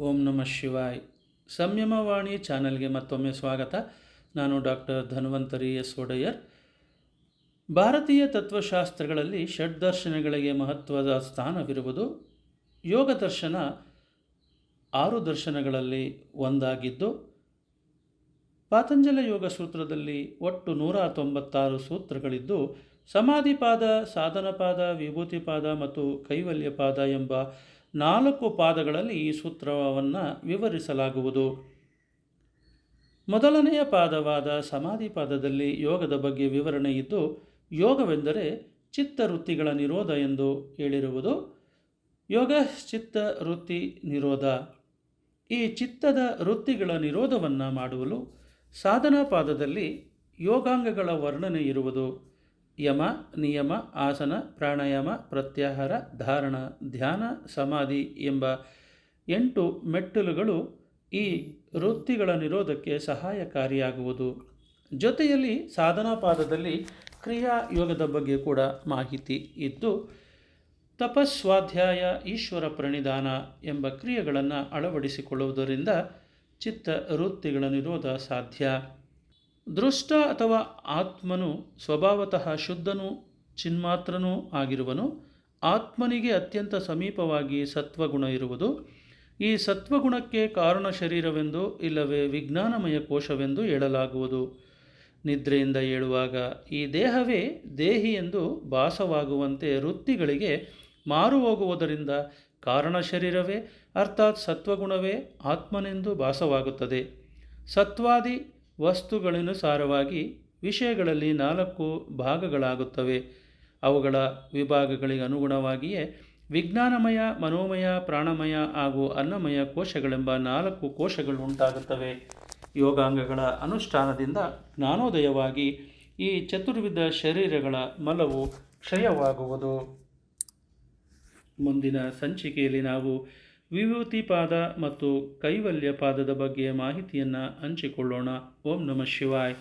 ಓಂ ನಮಃ ಶಿವಾಯ್. ಸಂಯಮವಾಣಿ ಚಾನಲ್ಗೆ ಮತ್ತೊಮ್ಮೆ ಸ್ವಾಗತ. ನಾನು ಡಾಕ್ಟರ್ ಧನ್ವಂತರಿ ಎಸ್. ಒಡೆಯರ್. ಭಾರತೀಯ ತತ್ವಶಾಸ್ತ್ರಗಳಲ್ಲಿ ಷಡ್ದರ್ಶನಗಳಿಗೆ ಮಹತ್ವದ ಸ್ಥಾನವಿರುವುದು ಯೋಗ ದರ್ಶನ ಆರು ದರ್ಶನಗಳಲ್ಲಿ ಒಂದಾಗಿದ್ದು, ಪಾತಂಜಲ ಯೋಗ ಸೂತ್ರದಲ್ಲಿ ಒಟ್ಟು ನೂರ ತೊಂಬತ್ತಾರು ಸೂತ್ರಗಳಿದ್ದು, ಸಮಾಧಿಪಾದ, ಸಾಧನಪಾದ, ವಿಭೂತಿಪಾದ ಮತ್ತು ಕೈವಲ್ಯಪಾದ ಎಂಬ ನಾಲ್ಕು ಪಾದಗಳಲ್ಲಿ ಈ ಸೂತ್ರವನ್ನು ವಿವರಿಸಲಾಗುವುದು. ಮೊದಲನೆಯ ಪಾದವಾದ ಸಮಾಧಿ ಪಾದದಲ್ಲಿ ಯೋಗದ ಬಗ್ಗೆ ವಿವರಣೆ ಇದ್ದು, ಯೋಗವೆಂದರೆ ಚಿತ್ತವೃತ್ತಿಗಳ ನಿರೋಧ ಎಂದು ಹೇಳಿರುವುದು. ಯೋಗ, ಚಿತ್ತ, ವೃತ್ತಿ, ನಿರೋಧ. ಈ ಚಿತ್ತದ ವೃತ್ತಿಗಳ ನಿರೋಧವನ್ನು ಮಾಡುವಲು ಸಾಧನಾ ಪಾದದಲ್ಲಿ ಯೋಗಾಂಗಗಳ ವರ್ಣನೆ ಇರುವುದು. ಯಮ, ನಿಯಮ, ಆಸನ, ಪ್ರಾಣಾಯಾಮ, ಪ್ರತ್ಯಾಹಾರ, ಧಾರಣ, ಧ್ಯಾನ, ಸಮಾಧಿ ಎಂಬ ಎಂಟು ಮೆಟ್ಟಲುಗಳು ಈ ವೃತ್ತಿಗಳ ನಿರೋಧಕ್ಕೆ ಸಹಾಯಕಾರಿಯಾಗುವುದು. ಜೊತೆಯಲ್ಲಿ ಸಾಧನಾಪಾದದಲ್ಲಿ ಕ್ರಿಯಾ ಯೋಗದ ಬಗ್ಗೆ ಕೂಡ ಮಾಹಿತಿ ಇದ್ದು, ತಪಸ್ವಾಧ್ಯಾಯ ಈಶ್ವರ ಪ್ರಣಿಧಾನ ಎಂಬ ಕ್ರಿಯೆಗಳನ್ನು ಅಳವಡಿಸಿಕೊಳ್ಳುವುದರಿಂದ ಚಿತ್ತ ವೃತ್ತಿಗಳ ನಿರೋಧ ಸಾಧ್ಯ. ದೃಷ್ಟ ಅಥವಾ ಆತ್ಮನು ಸ್ವಭಾವತಃ ಶುದ್ಧನೂ ಚಿನ್ಮಾತ್ರನೂ ಆಗಿರುವನು, ಆತ್ಮನಿಗೆ ಅತ್ಯಂತ ಸಮೀಪವಾಗಿ ಸತ್ವಗುಣ ಇರುವುದು. ಈ ಸತ್ವಗುಣಕ್ಕೆ ಕಾರಣ ಶರೀರವೆಂದು ಇಲ್ಲವೇ ವಿಜ್ಞಾನಮಯ ಕೋಶವೆಂದು ಹೇಳಲಾಗುವುದು. ನಿದ್ರೆಯಿಂದ ಏಳುವಾಗ ಈ ದೇಹವೇ ದೇಹಿ ಎಂದು ಭಾಸವಾಗುವಂತೆ ವೃತ್ತಿಗಳಿಗೆ ಮಾರು ಹೋಗುವುದರಿಂದ ಕಾರಣ ಶರೀರವೇ, ಅರ್ಥಾತ್ ಸತ್ವಗುಣವೇ ಆತ್ಮನೆಂದು ಭಾಸವಾಗುತ್ತದೆ. ಸತ್ವಾದಿ ವಸ್ತುಗಳನುಸಾರವಾಗಿ ವಿಷಯಗಳಲ್ಲಿ ನಾಲ್ಕು ಭಾಗಗಳಾಗುತ್ತವೆ. ಅವುಗಳ ವಿಭಾಗಗಳಿಗೆ ಅನುಗುಣವಾಗಿಯೇ ವಿಜ್ಞಾನಮಯ, ಮನೋಮಯ, ಪ್ರಾಣಮಯ ಹಾಗೂ ಅನ್ನಮಯ ಕೋಶಗಳೆಂಬ ನಾಲ್ಕು ಕೋಶಗಳು ಉಂಟಾಗುತ್ತವೆ. ಯೋಗಾಂಗಗಳ ಅನುಷ್ಠಾನದಿಂದ ಜ್ಞಾನೋದಯವಾಗಿ ಈ ಚತುರ್ವಿಧ ಶರೀರಗಳ ಮಲವು ಕ್ಷಯವಾಗುವುದು. ಮುಂದಿನ ಸಂಚಿಕೆಯಲ್ಲಿ ನಾವು ವಿಭೂತಿ ಪಾದ ಮತ್ತು ಕೈವಲ್ಯ ಪಾದದ ಬಗ್ಗೆ ಮಾಹಿತಿಯನ್ನು ಹಂಚಿಕೊಳ್ಳೋಣ. ಓಂ ನಮಃ ಶಿವಾಯ್.